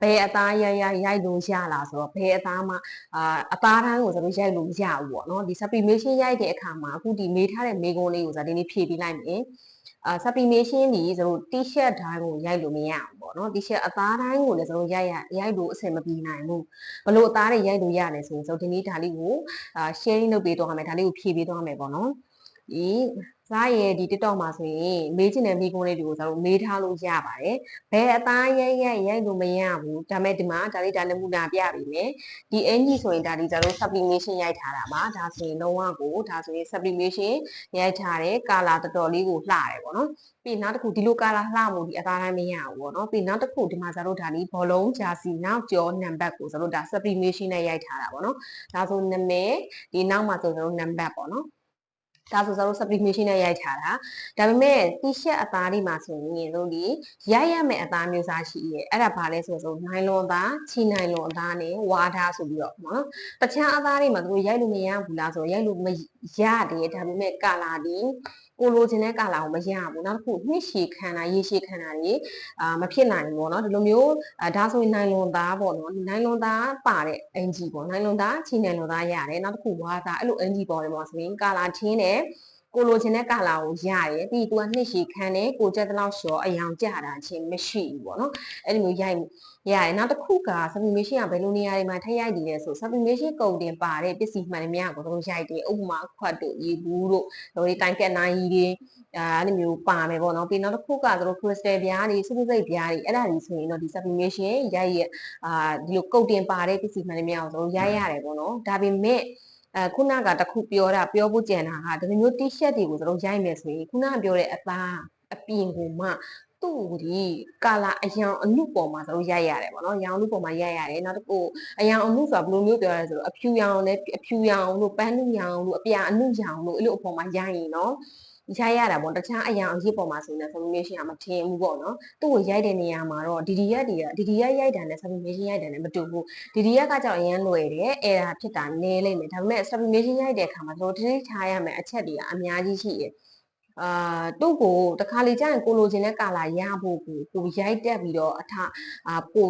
ဘယ်အသားရိုက်ရိုက်ရိုက်လို့ရလားဆိုတော့ဘယ်အသားမှအာအသားတိုင်းကိုကျွန်တော်ရိုက်လို့မရဘူးပေါ့နော်ဒီ sublimation ရိုက်တဲ့အခါမှာအခုဒီမေးထားတဲ့မေးခွန်းလေးကိုကျွန်တော်ဒီနေ့ဖြည့်ပေးလိုက်မယ်အာ sublimation ဒီကျွန်တော် t-shirt တိုင်းကိုရိုက်လို့မရဘူးပေါ့နော် t-shirt အသားတိုင်းကိုလည်းကျွန်တော်ရိုက်ရရိုက်လို့အဆင်မပြေနိုင်ဘူးဘလို့အသားတွေရိုက်လို့ရလဲဆိုရင်ကျွန်တော်ဒီနေ့ဒါလေးကိုအာ sharing လုပ်ပေးသွားမယ်ဒါလေးကိုဖြည့်ပေးသွားမယ်ပေါ့နော် ဒီစားရဲ့ဒီ TikTok မှာဆိုရင်မေးချင်တဲ့မိကုန်းလေးတွေကိုကျွန်တော်မေးထားလို့ရပါတယ်ဘယ်အသားရိုက်ရိုက်ရိုက်လို့မရဘူးဒါမဲ့ဒီမှာဒါလေးဒါနမူနာပြပေးမယ်ဒီအင်ကြီးဆိုရင်ဒါဒီကျွန်တော် sublimation ရိုက်ထားတာပါဒါဆိုရင်လုံးဝကိုဒါဆိုရင် sublimation ရိုက်ထားတယ်ကာလာတော်တော်လေးကိုလှတယ်ပေါ့နော်ပြီးနောက်တစ်ခုဒီလိုကာလာလှမှုဒီအသားတိုင်းမရဘူးပေါ့နော်ပြီးနောက်တစ်ခုဒီမှာကျွန်တော်ဒါဒီဘောလုံးဂျာစီနောက်ကျော်နံပါတ်ကိုကျွန်တော်ဒါ sublimation နဲ့ရိုက်ထားတာပေါ့နော်ဒါဆိုနာမည်ဒီနောက်မှာဆိုကျွန်တော်နံပါတ်ပေါ့နော် ဒါဆိုကျွန်တော် sublimation နဲ့ရိုက်ထားတာဒါပေမဲ့ t-shirt အသားလေးမှာဆိုရင်တို့ဒီရိုက်ရမယ့်အသားမျိုးစားရှိရဲ့အဲ့ဒါဘာလဲဆိုတော့နိုင်လွန်သားချီနိုင်လွန်အသားနဲ့ဝါသားဆိုပြီးတော့နော်တခြားအသားတွေမှာတို့ရိုက်လို့မရဘူးလားဆိုတော့ရိုက်လို့မရတယ်ဒါပေမဲ့ကာလာဒီ ကိုလိုချင်တဲ့ကာလာကိုမရဘူးနောက်တစ်ခုနှစ်ရှည်ခံတာရေရှည်ခံတာတွေအာမဖြစ်နိုင်ဘူးပေါ့နော်ဒီလိုမျိုးဒါဆိုရင်နိုင်လွန်သားပေါ့နော်နိုင်လွန်သားပါတဲ့အင်ဂျီပေါ့နိုင်လွန်သားချီနိုင်လွန်သားရတယ်နောက်တစ်ခုဝါသားအဲ့လိုအင်ဂျီပေါ်တယ်ပေါ့ဆိုရင်ကာလာချင်းတယ် ကိုလိုချင်တဲ့ကာလာကိုရတယ်ပြီးသူကနှစ်ရှည်ခံတယ်ကိုကြက်တလောက်လျှော်အယောင်ကျတာချင်းမရှိဘူးပေါ့နော်အဲ့လိုမျိုးရိုက်ရတယ်နောက်တစ်ခုက sublimation ကဘယ်လိုနေရာတွေမှာထည့်ရိုက်နေလဲဆို sublimation ကုန်တင်ပါတဲ့ပစ္စည်းမှန်သမျှကိုတို့ရိုက်တယ်ဥပမာခွက်တို့ရေဘူးတို့တို့တိုင်ကက်နိုင်ကြီးတွေအဲအဲ့လိုမျိုးပါမယ်ပေါ့နော်ပြီးနောက်တစ်ခုကတို့ crystal ပြားတွေစုစုစိတ်ပြားတွေအဲ့ဒါတွေဆိုရင်တော့ဒီ sublimation ရိုက်ရအာဒီလိုကုန်တင်ပါတဲ့ပစ္စည်းမှန်သမျှကိုတို့ရိုက်ရတယ်ပေါ့နော်ဒါပေမဲ့ အဲခုနကတခုပြောတာပြောဖို့ကြံတာကဒီလိုမျိုး t-shirt တွေကိုတို့ရိုက်မယ်ဆိုရင်ခုနကပြောတဲ့အသားအပြင်ကိုမှသူ့ကိုဒီကာလာအယောင်အနုပေါ်မှာတို့ရိုက်ရတယ်ပေါ့နော်ရောင်အနုပေါ်မှာရိုက်ရတယ်နောက်တစ်ခုအယောင်အနုဆိုတာဘယ်လိုမျိုးပြောရလဲဆိုတော့အဖြူရောင်နဲ့အဖြူရောင်တို့ပန်းနုရောင်တို့အပြာအနုရောင်တို့အဲ့လိုအပေါ်မှာရိုက်ရင်နော် ရိုက်ရတာပေါ့တခြားအရာအရေးပေါ်မှာဆိုရင် sublimation ကမထင်ဘူးပေါ့နော်သူ့ကိုရိုက်တဲ့နေရာမှာတော့ DDR တွေက DDR ရိုက်တာနဲ့ sublimation ရိုက်တာနဲ့မတူဘူး DDR ကကြောင့်အရန်လွယ်တယ်အဲ့ဒါဖြစ်တာနည်းလိမ့်မယ်ဒါပေမဲ့ sublimation ရိုက်တဲ့အခါမှာတို့တိတိထားရမယ်အချက်တွေကအများကြီးရှိတယ်အာသူ့ကိုတခါလေကြာရင်ကိုလိုချင်တဲ့ကာလာရဖို့ကိုကိုရိုက်တက်ပြီးတော့အထအာပို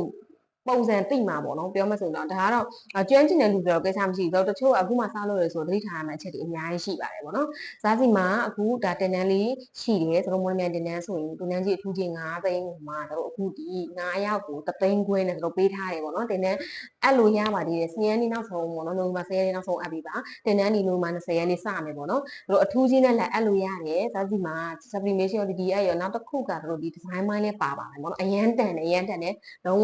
ပုံစံသိမှာပေါ့နော်ပြောမဆိုတော့ဒါကတော့ကျွမ်းကျင်တဲ့လူပြောကိစ္စမရှိဘူးတော့တချို့အခုမှစားလို့ရဆိုသတိထားရမယ့်အချက်တွေအများကြီးရှိပါတယ်ပေါ့နော်စားစီမှာအခုဒါတင်တန်းလေးရှိတယ်ကျွန်တော်မွေးမြန်တင်တန်းဆိုရင်တင်တန်းကြီးအထူးချင်း9သိန်းကိုမှတို့အခုဒီ9ရောက်ကို3သိန်းခွဲနဲ့တို့ပေးထားတယ်ပေါ့နော်တင်တန်းအဲ့လိုရပါသေးတယ်10ရက်နေ့နောက်ဆုံးပေါ့နော်နိုဝင်ဘာ10ရက်နေ့နောက်ဆုံးအပ်ပြီးပါတင်တန်းဒီနိုဝင်ဘာ20ရက်နေ့စမယ်ပေါ့နော်တို့အထူးချင်းနဲ့လည်းအဲ့လိုရတယ်စားစီမှာ sublimation ရော DDR ရောနောက်တစ်ခုကတို့ဒီ design မိုင်းလည်းပါပါတယ်ပေါ့နော်အရန်တန်တယ်အရန်တန်တယ်လုံးဝ